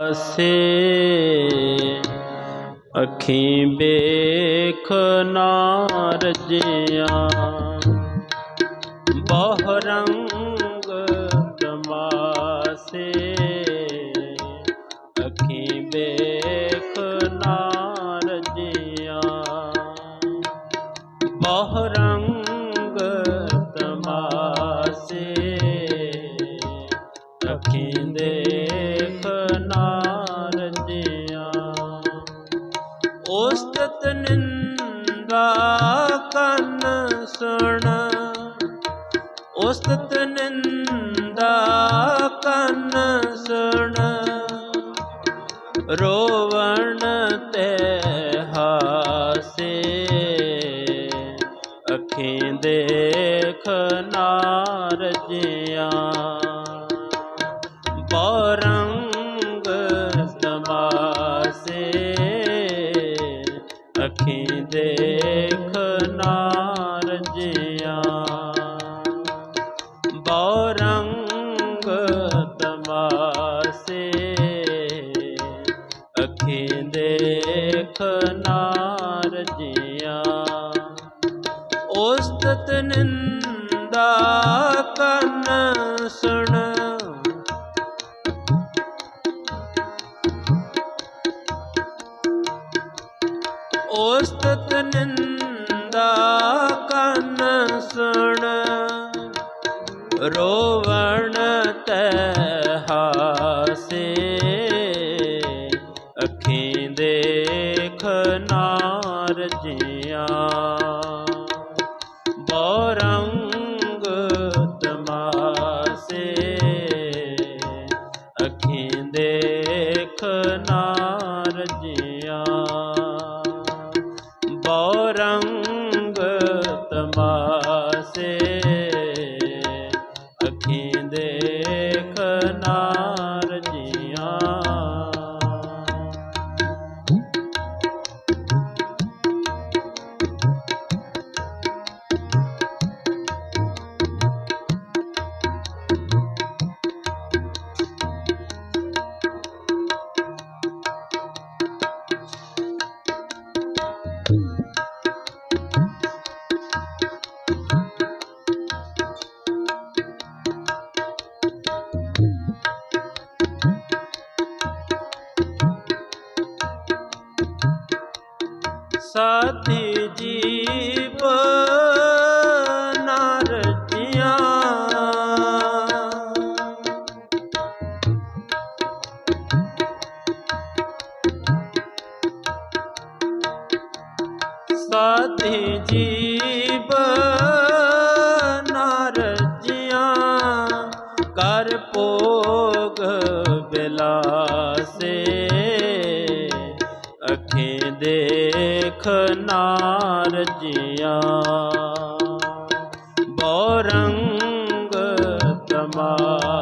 ਅਸੇ ਅੱਖੀਂ ਵੇਖ ਨਾ ਰਜਿਆ। ਬਹੁ ਰੋਵਣ ਤੇ ਹਾਸੇ ਅੱਖੀਂ ਦੇਖ ਨਾ ਰਜਿਆ ਬਰੰਗ ਉਸਤਤ ਨਿੰਦਾ ਕੰਨ ਸੁਣ ਰੋਵਣ ਤੈ ਹਾਸੇ। ਅੱਖੀਂ ਦੇਖ ਨਾ ਰਜਿਆ ਸਾਥੀ ਜੀਵ ਨਰਜੀਆਂ ਸਾਥੀ ਜੀਵ ਨਰਜੀਆਂ ਕਰ ਭੋਗ ਦੇਖ ਨਾ ਰਜਿਆ ਬਰੰਗ ਤਮਾਸੇ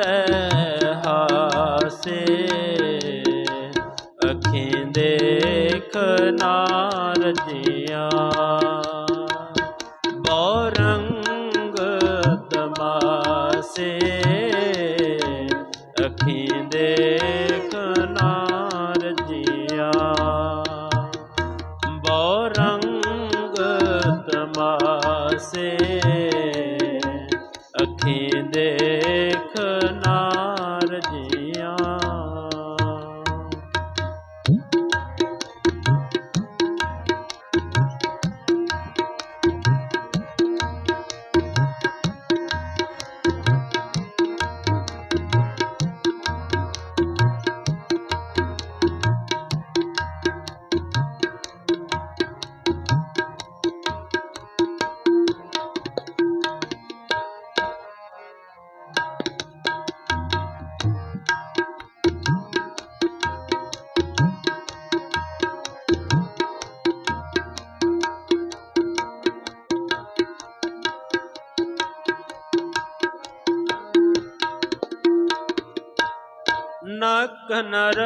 ਤੈ ਹਾਸੇ ਅੱਖੀਂ ਦੇਖ ਨਾ ਰਜਿਆ ਬਰੰਗ ਤਮਾਸੇ ਅੱਖੀਂ ਦੇਖ ਨਾ ਰਜਿਆ ਬਰੰਗ ਤਮਾਸੇ ਅੱਖੀਂ ਦੇਖ ਨਕ ਨਰ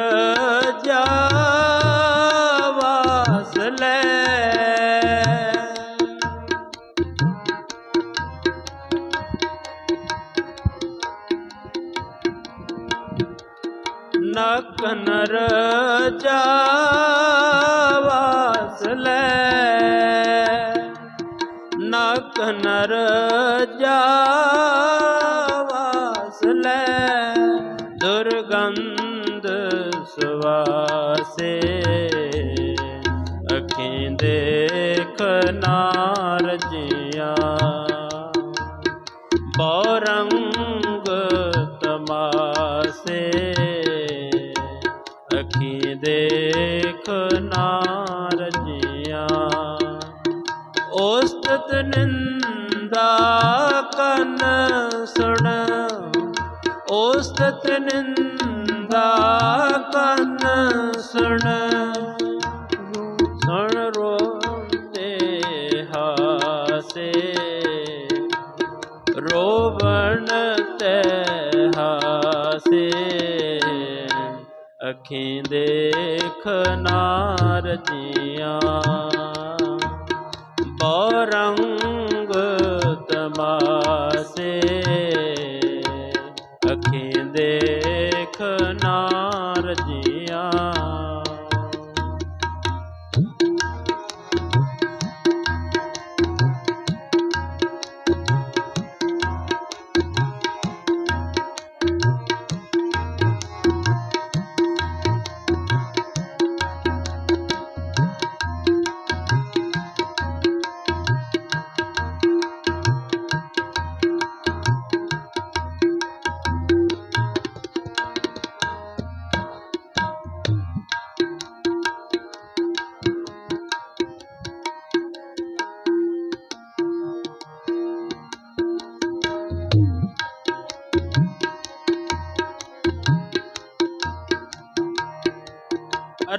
ਜਾਵਾਸ ਲੈ ਨਕ ਨਰ ਜਾਵਾਸ ਲੈ ਨਕ ਨਰ ਜਾ ਸੁਵਾਸੇ ਅੱਖੀਂ ਦੇਖ ਨਾਰ ਜੀਆਂ। ਬੌਰੰਗ ਤਮਾਸੇ ਅੱਖੀਂ ਦੇਖ ਨਾਰ ਜੀਆਂ। ਉਸਤਤ ਨਿੰਦਾ ਕਨ ਸੁਣ ਉਸਤਤ ਨਿੰਦਾ ਕਨ ਸੁਣ ਸੁਣ ਰੋਤੇ ਹਾਸੇ। ਰੋਵਣ ਤੇ ਹਾਸੇ। ਅੱਖੀਂ ਦੇਖ ਨਾਰ ਜੀਆਂ। ਬੌਰੰਗ ਤਮਾਸੇ।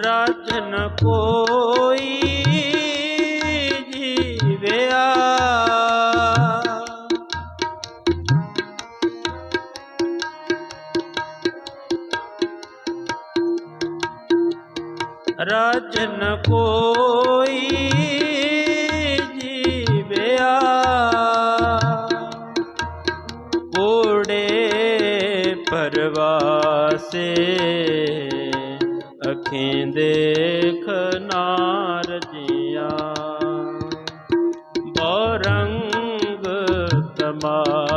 ਰਾਜਨ ਕੋਈ ਜੀਵਿਆ। ਰਾਜਨ ਕੋਈ ਜੀਵਿਆ। ਕੋੜੇ ਪਰਵਾਸੇ ਅੱਖੀਂ ਦੇਖ ਨਾਰ ਜੀਆਂ ਬੌਰੰਗ ਤਮਾਸੇ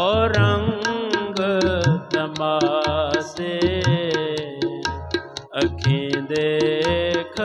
ਬੌਰੰਗ ਤਮਾਸੇ ਅੱਖੀਂ ਦੇਖ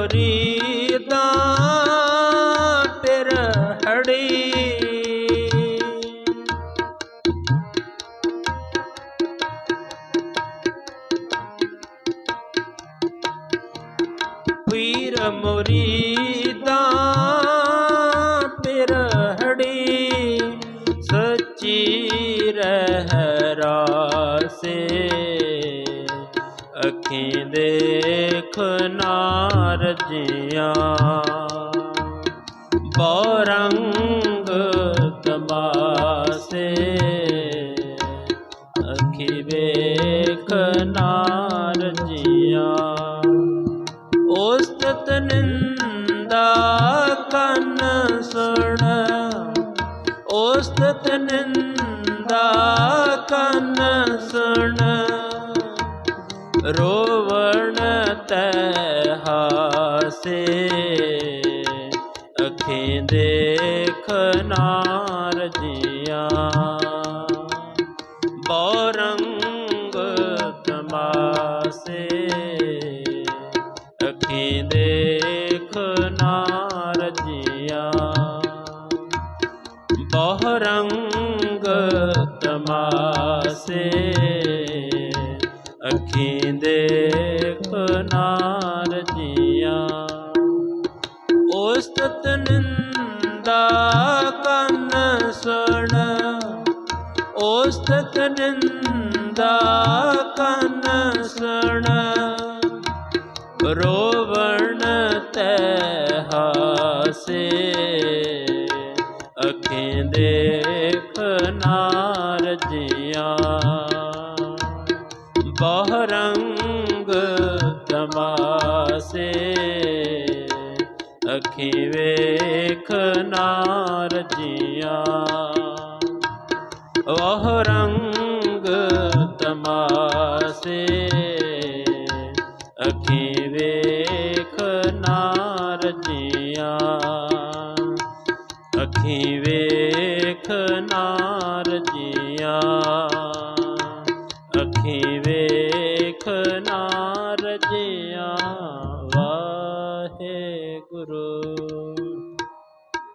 করি ਨਾਰ ਜੀਆਂ। ਬਰੰਗ ਤਮਾਸੇ ਅੱਖੀ ਵੇਖ ਨਾਰ ਜੀਆਂ। ਉਸਤਤ ਨਿੰਦਾ ਕੰਨ ਸੁਣ। ਉਸਤਤ ਨਿੰਦਾ ਕੰਨ ਸੁਣ। ਰੋਵਣ ਤੈ ਹਾਸੇ ਅੱਖੀਂ ਦੇਖ ਨਾਰ ਜੀਆਂ ਬੌਰੰਗ ਤਮਾਸੇ। ਅੱਖੀਂ ਦੇਖ ਨਾਰ ਜੀਆਂ ਬਹਰੰਗ ਤਮਾਸੇ। ਅੱਖੀਂ ਦੇ ਨਾਰ ਜੀਆਂ। ਉਸਤਤ ਨਿੰਦਾ ਕੰਨ ਸੁਣ। ਉਸਤਤ ਨਿੰਦਾ ਕੰਨ ਸੁਣ। ਰੋਵਣ ਤੈ ਹਾਸੇ। ਅੱਖੀਂ ਦੇਖ ਨਾਰ ਜੀਆਂ। ਬਹਰੰਗ ਅੱਖੀਂ ਵੇਖ ਨਾਰ ਜੀਆਂ। ਉਹ ਰੰਗ ਤਮਾਸੇ ਅੱਖੀਂ